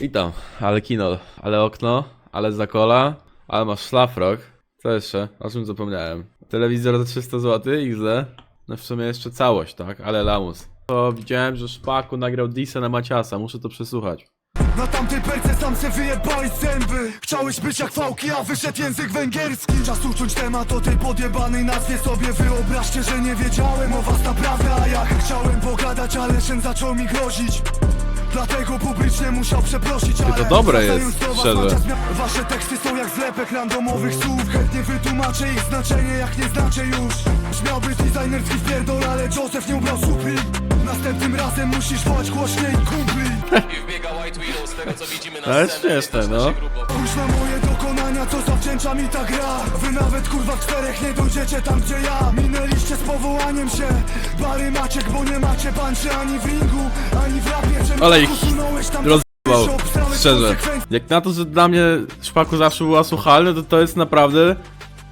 Witam, ale kinol, ale okno, ale zakola, ale masz szlafrok. Co jeszcze? O czym zapomniałem? Telewizor za 300 zł, XD. No w sumie jeszcze całość, tak? Ale lamus. To widziałem, że Szpaku nagrał Disa na Maciasa, muszę to przesłuchać. Na tamtej perce sam se wyjebałeś zęby Chciałeś być jak fałki, a wyszedł język węgierski Czas uciąć temat o tej podjebanej nazwie sobie Wyobraźcie, że nie wiedziałem o was naprawdę A ja chciałem pogadać, ale Shen zaczął mi grozić Dlatego publicznie musiał przeprosić, ale dobre jest, szczerze. Wasze teksty są jak zlepek randomowych słów. Chętnie wytłumaczę ich znaczenie, jak nie znacie już. Śmiał być designerski wpierdol, ale Joseph nie ubrał supli Następnym razem musisz wołać głośniej kumpli I wbiega White Widow z tego co widzimy na To jest śmieszne, zaczyna no. grubo. Spójrz na moje dokonania, co zawdzięcza mi ta gra Wy nawet kurwa w czterech nie dojdziecie tam gdzie ja Minęliście z powołaniem się Bary Maciek, bo nie macie panczy ani w ringu Ani w rapie, Ale mnie ich usunąłeś tam obstrałeś Szczerze. Jak na to, że dla mnie Szpaku zawsze była słuchalny, to to jest naprawdę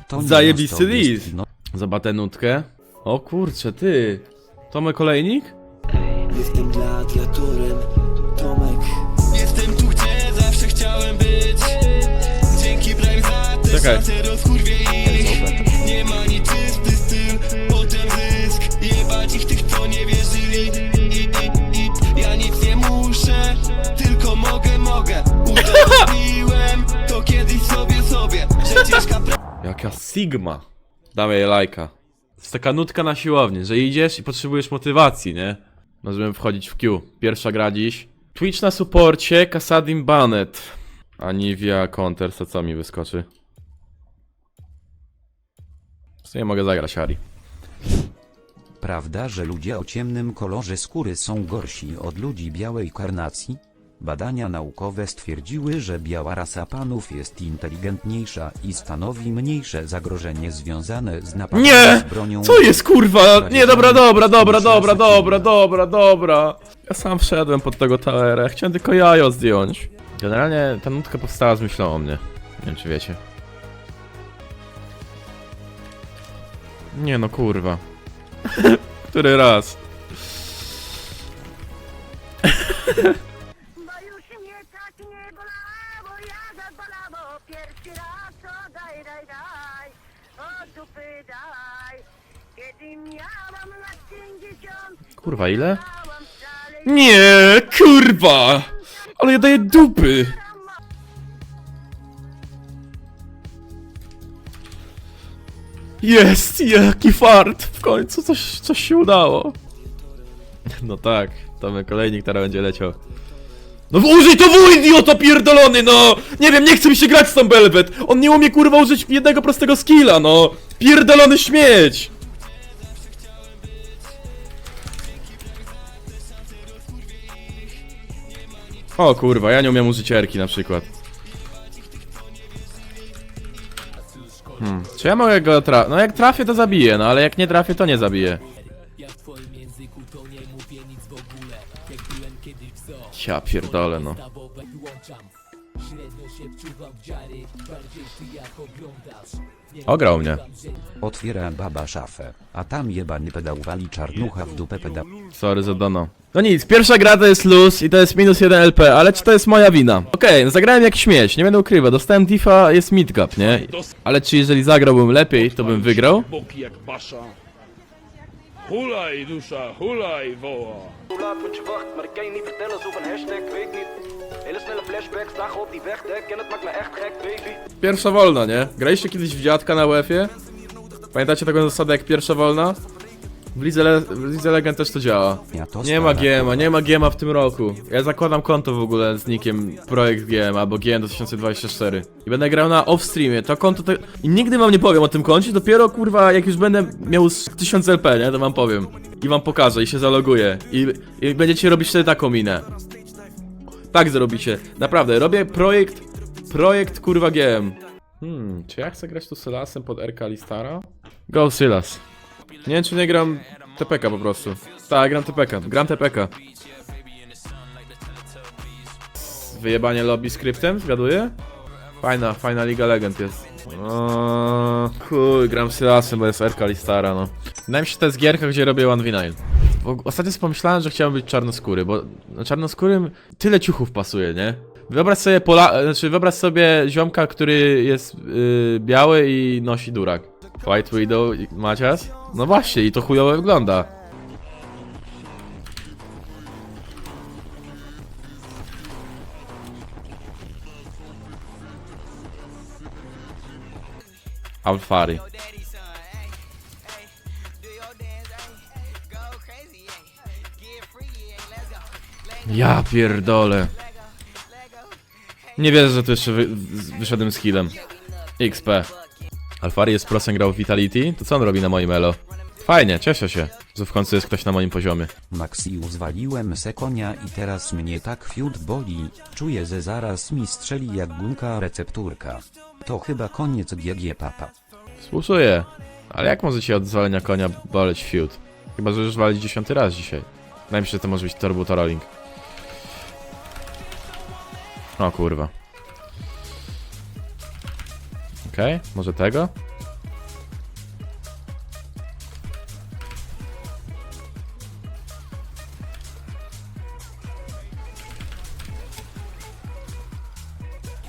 To nie zajebisty list. no- Zobacz tę nutkę. O kurczę, ty. Tomek Olejnik? Jestem gladiatorem, Czekaj. szanse rozkurwie ich Nie ma nic czysty styl, potem zysk Jebać ich tych, co nie wierzyli I, i, i, Ja nic nie muszę, tylko mogę, mogę Udowodniłem to kiedyś sobie, sobie Że ciężka Jaka Sigma. Dawaj lajka. To jest taka nutka na siłowni, że idziesz i potrzebujesz motywacji, nie? Możemy wchodzić w Q. Pierwsza gra dziś. Twitch na suporcie, Kasadim Banet. Anivia Counter, co mi wyskoczy? W sumie mogę zagrać Ari. Prawda, że ludzie o ciemnym kolorze skóry są gorsi od ludzi białej karnacji? Badania naukowe stwierdziły, że biała rasa panów jest inteligentniejsza i stanowi mniejsze zagrożenie związane z napadem Nie! z bronią. Co jest kurwa? Nie, dobra, dobra, dobra, dobra, dobra, dobra, dobra. Ja sam wszedłem pod tego towera, ja chciałem tylko jajo zdjąć. Generalnie ta nutka powstała z myślą o mnie. Nie wiem czy wiecie. Nie no kurwa. Który raz? Bo już mnie tak nie bolało, ja zabolało pierwszy raz, o daj, daj, daj, o dupy daj. Kiedy miałam lat 50, Kurwa ile? Nie, kurwa! Ale ja daję dupy! Jest! Jaki fart! W końcu coś, coś się udało. No tak, Tomek kolejnik teraz będzie leciał. No użyj to w idioto pierdolony, no! Nie wiem, nie chce mi się grać z tą Belvet! On nie umie kurwa użyć jednego prostego skilla, no! Pierdolony śmieć! O kurwa, ja nie umiem użyć erki na przykład. Hmm. Czy ja mogę go trafić? No jak trafię to zabiję, no ale jak nie trafię to nie zabiję. Ja pierdolę no. Ograł mnie. Otwiera baba szafę, a tam jebany pedał wali czarnucha w dupę pedał. Sorry za dono. No nic, pierwsza gra to jest luz i to jest minus 1 LP, ale czy to jest moja wina? Okej, no zagrałem jak śmieć, nie będę ukrywał, dostałem diffa, jest midgap, nie? Ale czy jeżeli zagrałbym lepiej, to bym wygrał? boki jak pasza. Hulaj dusza, hulaj woła. Laat wat je wacht, maar ik kan je niet vertellen zo van hashtag, weet niet. Hele snelle flashbacks, dagen op die wegdek en het maakt me echt gek, baby. Pierwsza wolna, nie? Graliście kiedyś w dziadka na UEF-ie? Pamiętacie taką zasadę jak pierwsza wolna? W Lidze, Le w Lidze Legend też to działa. Ja to Nie ma GMA, nie ma GMA w tym roku. Ja zakładam konto w ogóle z nickiem Projekt GM albo GM 2024. I będę grał na off-streamie. To konto to... I nigdy wam nie powiem o tym koncie, dopiero kurwa jak już będę miał z 1000 LP, nie? To wam powiem. I wam pokażę i się zaloguję. I, i będziecie robić wtedy taką minę. Tak zrobicie. Naprawdę, robię projekt... Projekt kurwa GM. Hmm, czy ja chcę grać tu Sylasem pod RK Listara? Go Sylas. Nie wiem czy nie gram TPK po prostu. Tak, gram TPK, gram TPK. Wyjebanie lobby skryptem, zgaduję? Fajna, fajna Liga Legend jest. O, chuj, gram Sylasem, bo jest RK Listara, no. Wydaje mi się, to jest gierka, gdzie robię 1v9. Ostatnio pomyślałem, że chciałbym być czarnoskóry, bo na czarnoskórym tyle ciuchów pasuje, nie? Wyobraź sobie pola... znaczy wyobraź sobie ziomka, który jest yy, biały i nosi durak. White Widow, Macias? No właśnie, i to chujowo wygląda. Alfari. Ja pierdolę. Nie wierzę, że tu jeszcze wy, wyszedłem z healem. XP. Alfari jest prosem grał w Vitality? To co on robi na moim elo? Fajnie, cieszę się, że w końcu jest ktoś na moim poziomie. Maxi zwaliłem se konia i teraz mnie tak fiut boli, czuję, że zaraz mi strzeli jak gumka recepturka. To chyba koniec GG papa. Współczuję. Ale jak może ci od zwalenia konia boleć fiut? Chyba, że już wali dziesiąty raz dzisiaj. Wydaje mi się, że to może być turbo-trolling. O kurwa. Okej, może tego?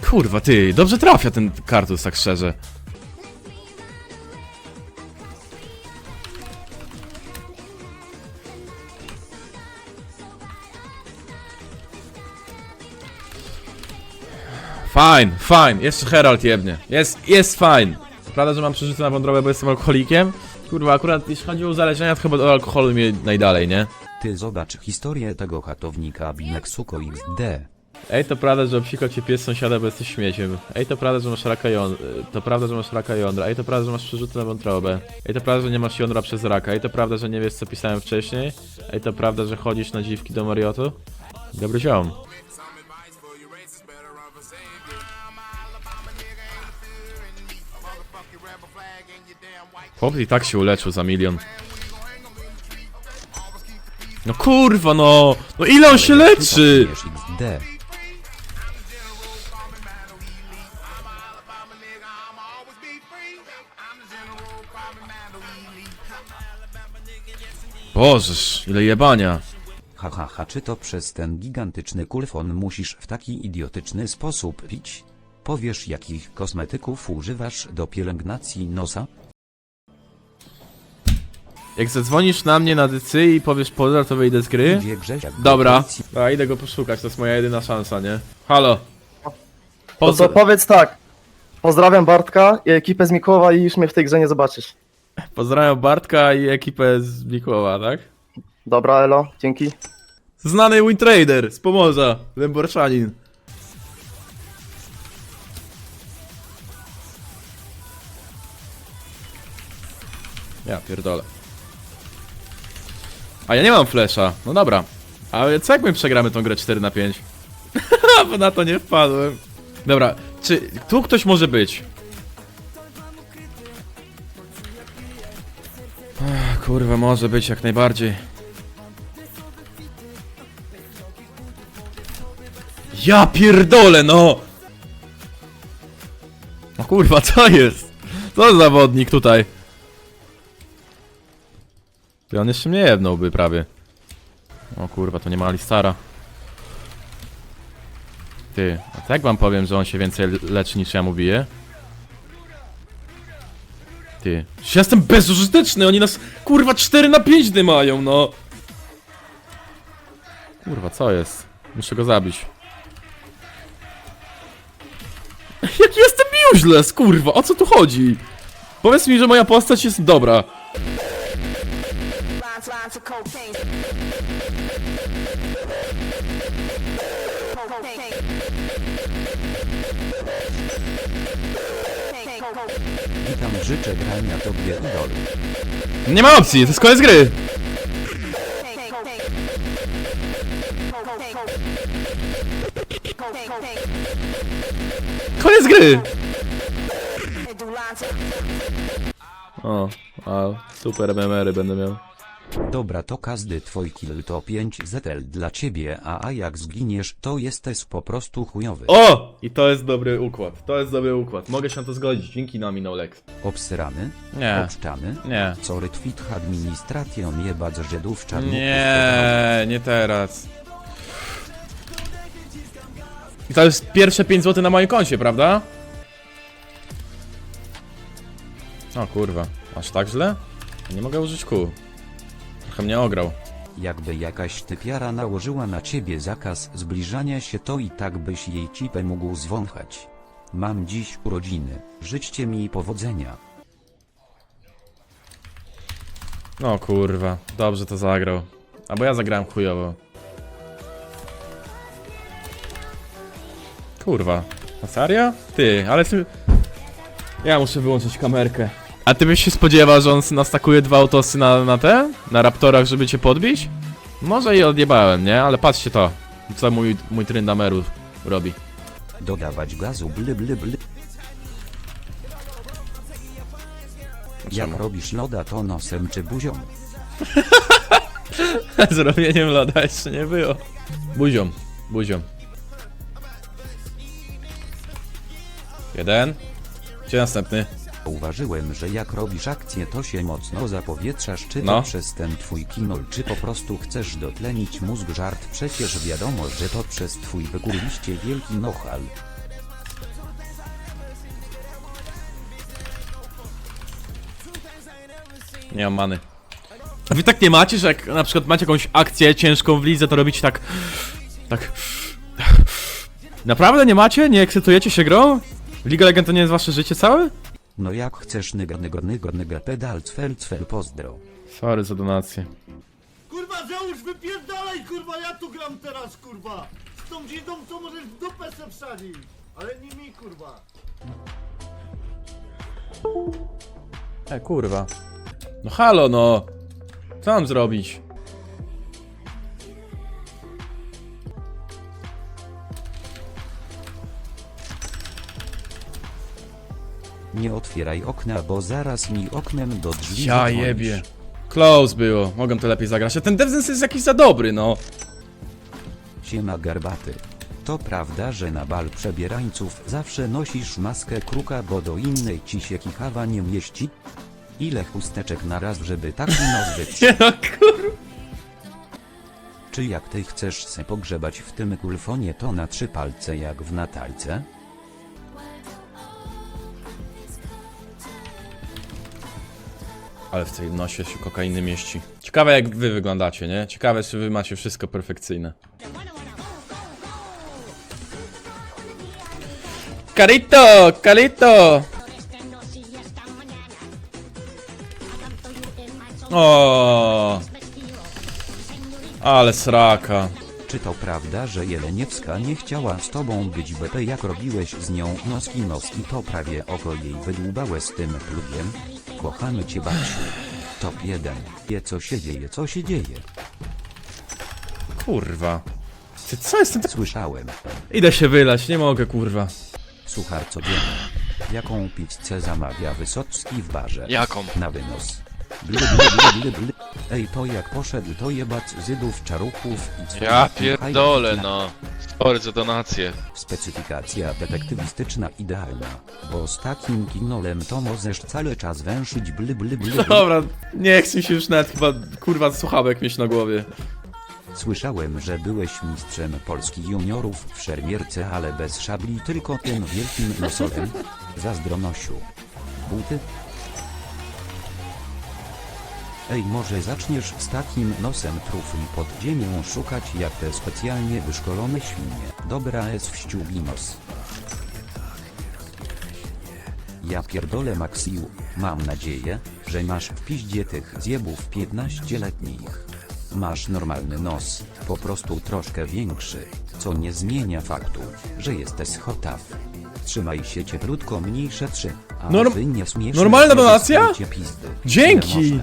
Kurwa, ty, dobrze trafia ten kartus, tak szczerze. Fine, fine, jeszcze Herald jebnie. Jest, jest fine. Prawda, że mam przerzutę na wątrobę, bo jestem alkoholikiem? Kurwa, akurat jeśli chodzi o uzależnienia, to chyba do alkoholu mnie najdalej, nie? Ty zobacz historię tego hatownika Binexuko XD. Ej, to prawda, że obsikał cię pies sąsiada, bo jesteś śmieciem. Ej, to prawda, że masz raka jądra. To prawda, że masz raka jądra. Ej, to prawda, że masz przerzuty na wątrobę. Ej, to prawda, że nie masz jądra przez raka. Ej, to prawda, że nie wiesz, co pisałem wcześniej. Ej, to prawda, że chodzisz na dziwki do Mariotu. Dobry ziom. Chłop i tak się uleczył za milion. No kurwa, no! No ile on się leczy? XD. Bożeż, ile jebania. Hahaha, ha, ha, czy to przez ten gigantyczny kulfon musisz w taki idiotyczny sposób pić? Powiesz jakich kosmetyków używasz do pielęgnacji nosa? Jak zadzwonisz na mnie na dycy i powiesz pozdraw, to wyjdę z gry? Do Dobra. policji? A idę go poszukać, to jest moja jedyna szansa, nie? Halo. No to powiedz tak. Pozdrawiam Bartka i ekipę z Mikołowa i już mnie w tej grze nie zobaczysz. Pozdrawiam Bartka i ekipę z Mikoła, tak? Dobra, Elo, dzięki. Znany Wintrader z Pomorza, Lęborszanin. Ja pierdolę. A ja nie mam flesza. No dobra. Ale co jak my przegramy tą grę 4 na 5? Bo na to nie wpadłem. Dobra, czy tu ktoś może być? Kurwa, może być jak najbardziej. Ja pierdolę, no! No kurwa, co jest? Co za zawodnik tutaj? Ty on jeszcze mnie jebnąłby prawie. O kurwa, to nie ma Alistara. Ty, a tak wam powiem, że on się więcej leczy niż ja mu bije? Ty, ja jestem bezużyteczny, oni nas kurwa 4 na 5 dymają, no! Kurwa, co jest? Muszę go zabić. Jaki jestem useless, kurwa, o co tu chodzi? Powiedz mi, że moja postać jest dobra. Witam, życzę grania tobie idolu. Nie ma opcji, to jest koniec gry. Koniec gry! O, a super MMR-y będę miał. Dobra to każdy twój kill to 5 ZL dla ciebie, a, a jak zginiesz to jesteś po prostu chujowy. O! I to jest dobry układ. To jest dobry układ. Mogę się na to zgodzić. Dzięki nami, Nolex. Obsrany? Nie. Obszczany? Nie. Sorry twit administration jebać Żydów czarnuchów. Nie, nie teraz. I to jest pierwsze 5 zł na moim koncie, prawda? O kurwa, aż tak źle? Nie mogę użyć kół. Trochę mnie ograł. Jakby jakaś typiara nałożyła na ciebie zakaz zbliżania się to i tak byś jej cipę mógł zwąchać. Mam dziś urodziny, życzcie mi powodzenia. No kurwa, dobrze to zagrał. Albo ja zagrałem chujowo. Kurwa, a serio? Ty, ale ty... Ja muszę wyłączyć kamerkę. A ty byś się spodziewał, że on nastakuje dwa autosy na, na te? Na raptorach, żeby cię podbić? Może i odjebałem, nie? Ale patrzcie to. Co mój, mój Tryndameru robi. Dodawać gazu bly bly bly. Jak Czemu? robisz loda to nosem czy buzią? Zrobieniem loda jeszcze nie było. Buzią, buzią. Jeden. Gdzie następny? Zauważyłem, że jak robisz akcję to się mocno zapowietrzasz czy to No. przez ten twój kinol czy po prostu chcesz dotlenić mózg żart przecież wiadomo, że to przez twój wykurwiście wielki nohal. Nie mam many. A wy tak nie macie, że jak na przykład macie jakąś akcję ciężką w lidze, to robicie tak... Tak... Naprawdę nie macie? Nie ekscytujecie się grą? Liga Legend to nie jest wasze życie całe? No jak chcesz nyga nyga nyga nyga pedal cfel cfel pozdro. Sorry za donację. Kurwa, załóż wypierdalaj, kurwa, ja tu gram teraz, kurwa! Z tą dzidą co możesz w dupę se wsadzić! Ale nie mi, kurwa! E, kurwa. No halo, no. Co mam zrobić? Nie otwieraj okna, bo zaraz mi oknem do drzwi Ja zadzwonisz. jebie. Close było. Mogą to lepiej zagrać. A ten Devzens jest jakiś za dobry, no. Siema garbaty. To prawda, że na bal przebierańców zawsze nosisz maskę kruka, bo do innej ci się kichawa nie mieści? Ile chusteczek na raz, żeby taki nos być? Nie no, kurwa. Czy jak ty chcesz se pogrzebać w tym kulfonie to na trzy palce jak w Natalce? Ale w tej nosie się kokainy mieści. Ciekawe jak wy wyglądacie, nie? Ciekawe czy wy macie wszystko perfekcyjne. Carito! Carito! O, Ale sraka. Czy to prawda, że Jeleniewska nie chciała z tobą być BP jak robiłeś z nią noski noski to prawie oko jej wydłubałe z tym plugiem? Kochamy cię babciu. Top 1. Wie co się dzieje, co się dzieje. Kurwa. Ty co jest ten... Słyszałem. Idę się wylać, nie mogę kurwa. Suchar codziennie. Jaką pizzę zamawia Wysocki w barze? Jaką? Na wynos. Bly, bly, bly, bly, bly. Ej, to jak poszedł, to jebać Zydów, czaruchów i swoich Ja pierdolę, no. Sorry za donację. Specyfikacja detektywistyczna idealna, bo z takim kinolem to możesz cały czas węszyć bly bly bly. bly. Dobra, nie chcę mi się już nawet chyba kurwa słuchawek mieć na głowie. Słyszałem, że byłeś mistrzem Polski juniorów w szermierce, ale bez szabli, tylko tym wielkim nosolem. Zazdronosiu. Buty? Ej, może zaczniesz z takim nosem trufli pod ziemią szukać jak te specjalnie wyszkolone świnie. Dobra jest wściubi nos. Ja pierdolę Maxiu, mam nadzieję, że masz w piździe tych zjebów 15-letnich. Masz normalny nos, po prostu troszkę większy, co nie zmienia faktu, że jesteś hotaf. Trzymaj się cieplutko mniejsze trzy, a Norm- wy nie normalna donacja? Dzięki!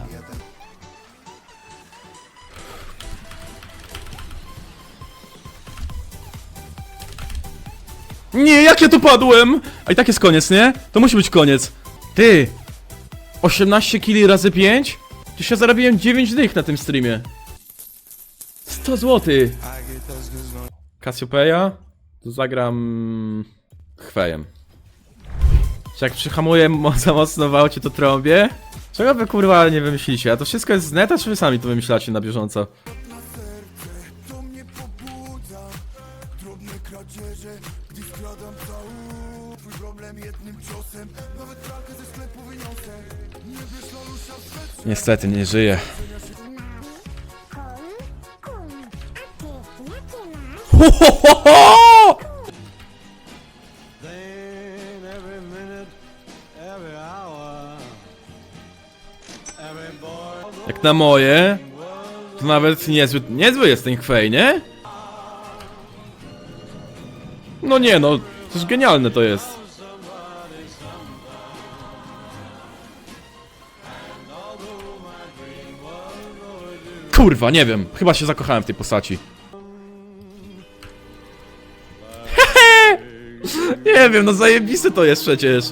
Jak ja tu padłem? A i tak jest koniec, nie? To musi być koniec. Ty! 18 kili razy 5? Przecież ja zarobiłem 9 dych na tym streamie. 100 zł. Cassiopeia? To zagram... Chwejem. Czy jak przyhamuję mo- za mocno w aucie, to trąbię? Czego wy kurwa nie wymyślicie? A to wszystko jest z neta, czy wy sami to wymyślacie na bieżąco? Niestety nie żyje. Ho, ho, ho, ho! Jak na moje, to nawet niezły, niezły jest ten chwej, nie? No nie no, przecież genialne to jest. Kurwa, nie wiem, chyba się zakochałem w tej postaci. nie wiem, no zajebiste to jest przecież.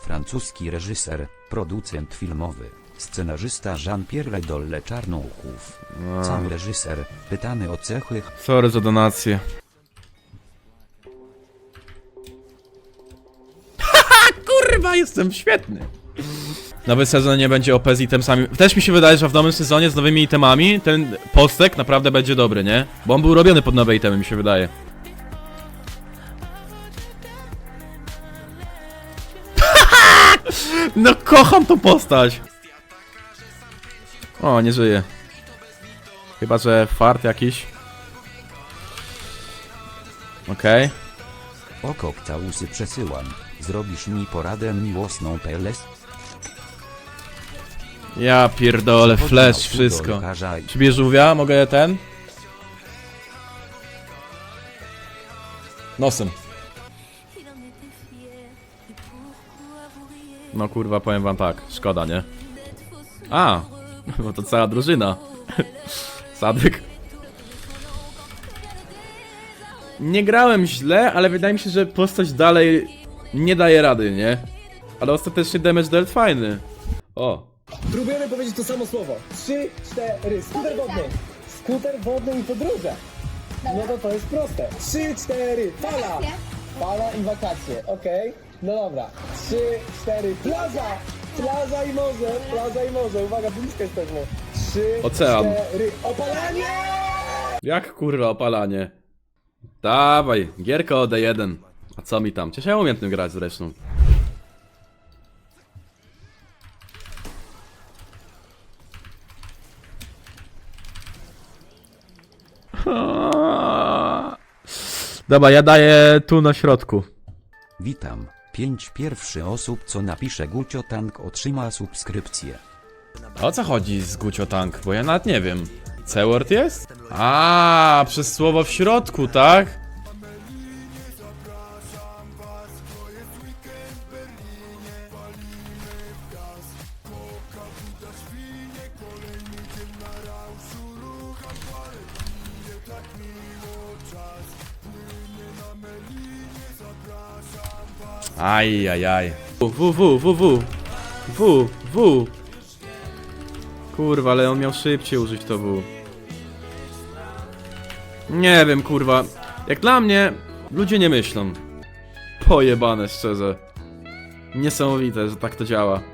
Francuski reżyser, producent filmowy, scenarzysta Jean-Pierre Ledolle Czarnochów. Sam reżyser, pytany o cechy Sorry za donację. Kurwa, jestem świetny. Nowy sezon nie będzie OP z itemsami. Też mi się wydaje, że w nowym sezonie z nowymi itemami ten postek naprawdę będzie dobry, nie? Bo on był robiony pod nowe itemy, mi się wydaje. No kocham tą postać. O, nie żyje. Chyba, że fart jakiś. Okej. oko całusy przesyłam. Zrobisz mi poradę miłosną PLS? Ja pierdolę, flash, wszystko. bierz żółwia? Mogę ten? Nosem. No kurwa, powiem wam tak, szkoda, nie? A, bo to cała drużyna. Sadyk. Nie grałem źle, ale wydaje mi się, że postać dalej nie daje rady, nie? Ale ostatecznie damage dealt fajny. O, Próbujemy powiedzieć to samo słowo. Trzy, cztery. Skuter wodny. Skuter wodny i podróże. No to to jest proste. Trzy, cztery. Fala. Fala i wakacje. Okej. No dobra. Trzy, cztery. Plaża. Plaża i morze. Plaża i morze. Uwaga, blisko jesteśmy. Trzy, Ocean. cztery. Opalanie! Jak kurwa opalanie? Dawaj, gierka o D1. A co mi tam? Przecież ja umiem tym grać zresztą. Dobra, ja daję tu na środku. Witam. Pięć pierwszy osób co napisze Gucio Tank otrzyma subskrypcję. O co chodzi z Gucio Tank? Bo ja nawet nie wiem. C-word jest? A, przez słowo w środku, tak? Aj, aj, aj. W, w, w, w, w. W, w. Kurwa, ale on miał szybciej użyć to W. Nie wiem, kurwa. Jak dla mnie, ludzie nie myślą. Pojebane, szczerze. Niesamowite, że tak to działa.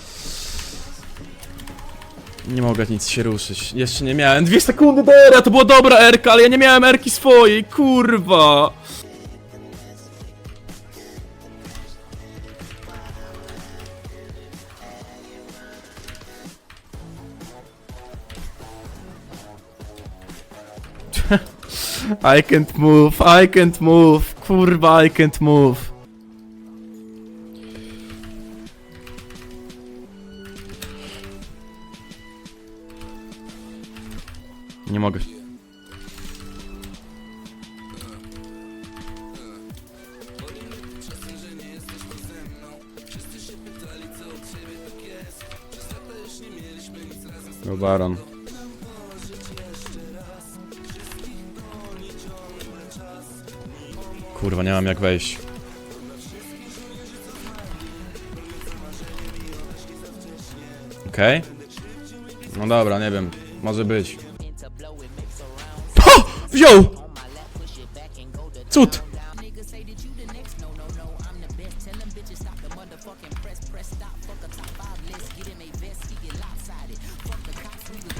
Nie mogę nic się ruszyć. Jeszcze nie miałem. Dwie sekundy do era, to była dobra erka, ale ja nie miałem erki swojej, kurwa! I can't move, I can't move, kurwa, I can't move. Wejść. Okej. No dobra, nie wiem. Może być. O! Wziął! Cud!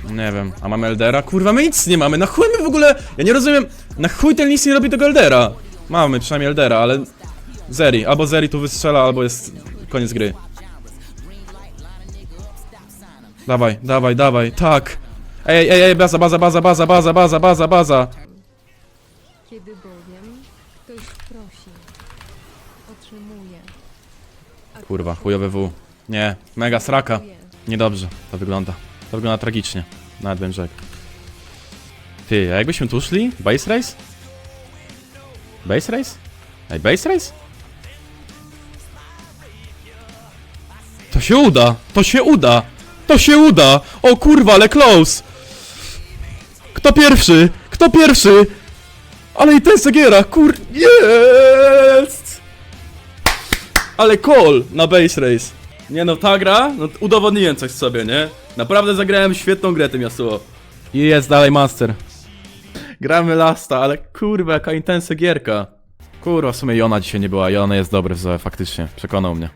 Nie wiem, a mamy Eldera? Kurwa, my nic nie mamy, na chuj my w ogóle... Ja nie rozumiem, na chuj ten nic nie robi tego Eldera? Mamy przynajmniej Eldera, ale... Zeri, albo Zeri tu wystrzela, albo jest koniec gry. Dawaj, dawaj, dawaj, tak! Ej, ej, ej, baza, baza, baza, baza, baza, baza, baza, baza! Kiedy bowiem ktoś prosi, otrzymuje. A Kurwa, chujowy W. Nie, mega sraka. Niedobrze to wygląda. To wygląda tragicznie. Nawet bym rzekł. Ty, a jakbyśmy tu szli? Base race? Base race? Ej, base race? To się uda! To się uda! To się uda! O kurwa, ale close! Kto pierwszy? Kto pierwszy? Ale i ten Segiera, kur... Jest! Ale call na base race. Nie no, ta gra, no udowodniłem coś sobie, nie? Naprawdę zagrałem świetną grę tym Yasuo. I jest dalej master. Gramy lasta, ale kurwa, jaka intensa gierka. Kurwa, w sumie Jona dzisiaj nie była, Jona jest dobry w Zoe, faktycznie, przekonał mnie.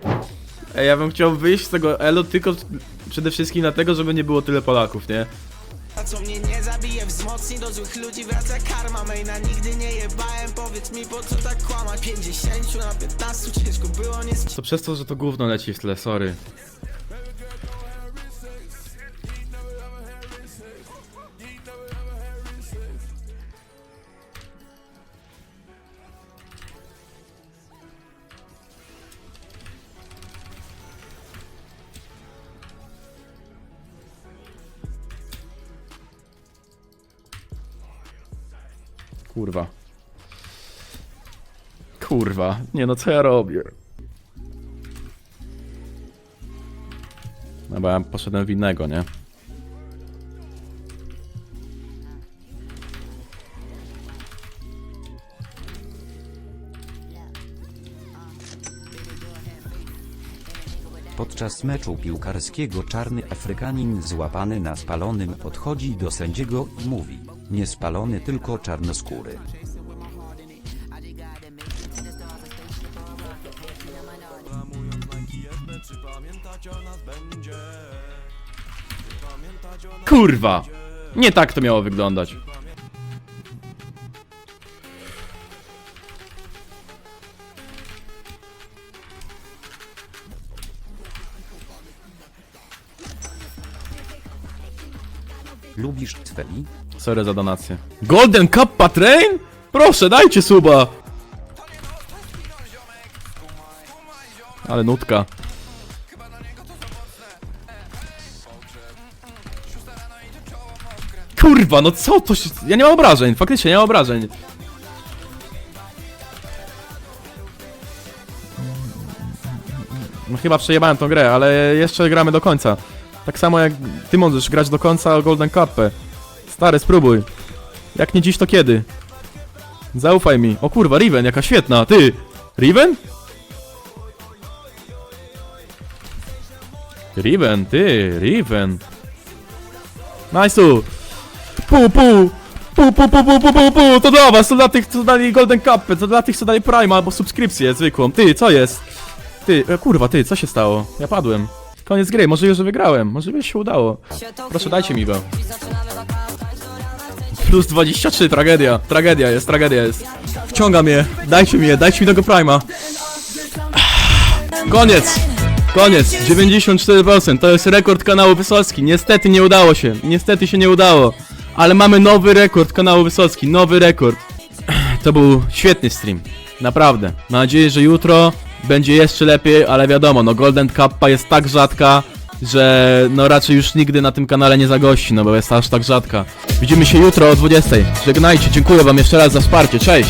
Ej, ja bym chciał wyjść z tego elo tylko przede wszystkim dlatego, żeby nie było tyle Polaków, nie? A co mnie nie zabije, wzmocni do złych ludzi wraca karma Maina nigdy nie jebałem, powiedz mi po co tak kłamać 50 na 15 ciężko było nie To przez to, że to gówno leci w tle, sorry. Kurwa. Kurwa, nie no co ja robię? No bo ja poszedłem w innego, nie? Podczas meczu piłkarskiego czarny Afrykanin złapany na spalonym podchodzi do sędziego i mówi Nie spalony tylko czarnoskóry. Kurwa! Nie tak to miało wyglądać. Lubisz Tweli? Sorry za donację. Golden Cup Train? Proszę, dajcie suba! Ale nutka. Kurwa, no co to się... Ja nie mam obrażeń, faktycznie nie mam obrażeń. No chyba przejebałem tą grę, ale jeszcze gramy do końca. Tak samo jak ty możesz grać do końca Golden Cupę. Stary, spróbuj. Jak nie dziś, to kiedy? Zaufaj mi. O kurwa, Riven, jaka świetna. Ty! Riven? Riven, ty, Riven. Nice'u. Pu, pu. Pu, pu, pu, pu, pu, pu, pu. To dla was, to dla tych, co dali Golden Cupę, to dla tych, co dali Prime albo subskrypcję zwykłą. Ty, co jest? Ty, e, kurwa, ty, co się stało? Ja padłem. Koniec gry, możliwe, że wygrałem. Możliwe, że się udało. Proszę, dajcie mi go. Plus 23, tragedia. Tragedia jest, tragedia jest. Wciąga mnie. Dajcie mi je, dajcie mi tego Prima. Koniec. Koniec. 94%. To jest rekord kanału Wysolski. Niestety nie udało się. Niestety się nie udało. Ale mamy nowy rekord kanału Wysocki, nowy rekord. To był świetny stream, naprawdę. Mam nadzieję, że jutro będzie jeszcze lepiej, ale wiadomo, no Golden Kappa jest tak rzadka, że no raczej już nigdy na tym kanale nie zagości, no bo jest aż tak rzadka. Widzimy się jutro o 20. Żegnajcie, dziękuję wam jeszcze raz za wsparcie, cześć!